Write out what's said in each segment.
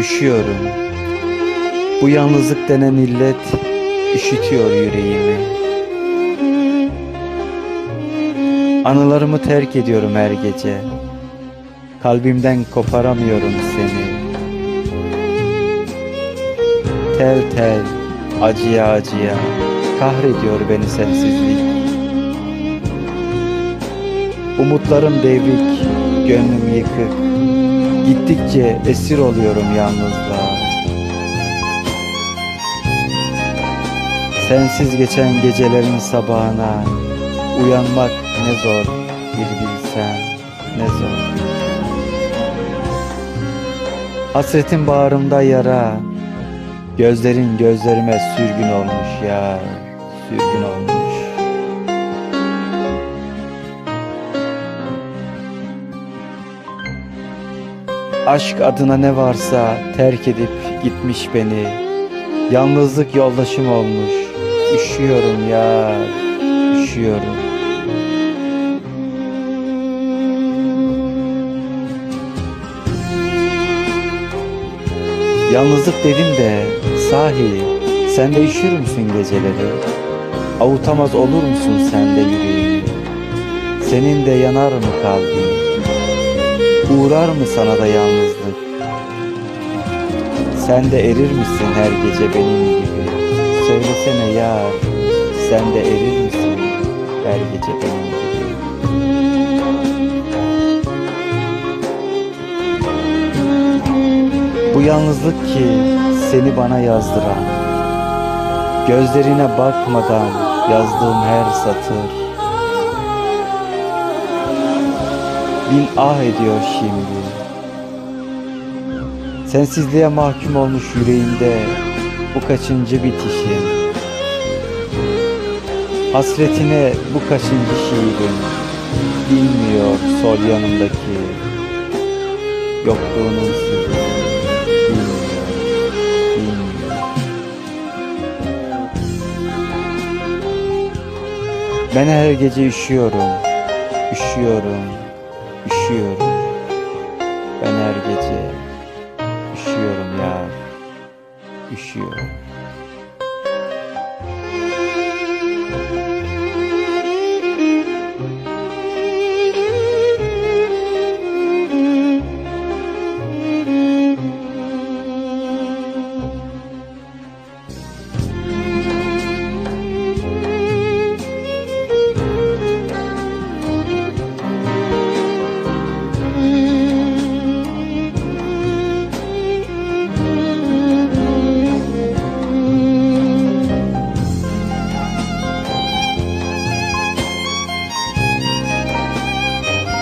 Üşüyorum. Bu yalnızlık denen illet üşütüyor yüreğimi. Anılarımı terk ediyorum her gece. Kalbimden koparamıyorum seni. Tel tel, acıya acıya kahrediyor beni sensizlik. Umutlarım devrik, gönlüm yıkık. Gittikçe esir oluyorum yalnızlığa. Sensiz geçen gecelerin sabahına uyanmak ne zor bir bilsen ne zor. Hasretin bağrımda yara, gözlerin gözlerime sürgün olmuş ya, sürgün olmuş. Aşk adına ne varsa terk edip gitmiş beni. Yalnızlık yoldaşım olmuş. Üşüyorum ya, üşüyorum. Yalnızlık dedim de sahi sen de üşür müsün geceleri? Avutamaz olur musun sen de yüreğini? Senin de yanar mı kalbin? Uğrar mı sana da yalnızlık? Sen de erir misin her gece benim gibi? Söylesene yar, sen de erir misin her gece benim gibi? Bu yalnızlık ki seni bana yazdıran Gözlerine bakmadan yazdığım her satır Bin ah ediyor şimdi. Sensizliğe mahkum olmuş yüreğimde Bu kaçıncı bitişim Hasretine bu kaçıncı şiirim Bilmiyor sol yanımdaki Yokluğunun sırrı. Bilmiyor, bilmiyor. Ben her gece üşüyorum Üşüyorum, üşüyorum Ben her gece üşüyorum ya. Üşüyorum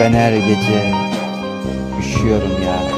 Ben her gece üşüyorum ya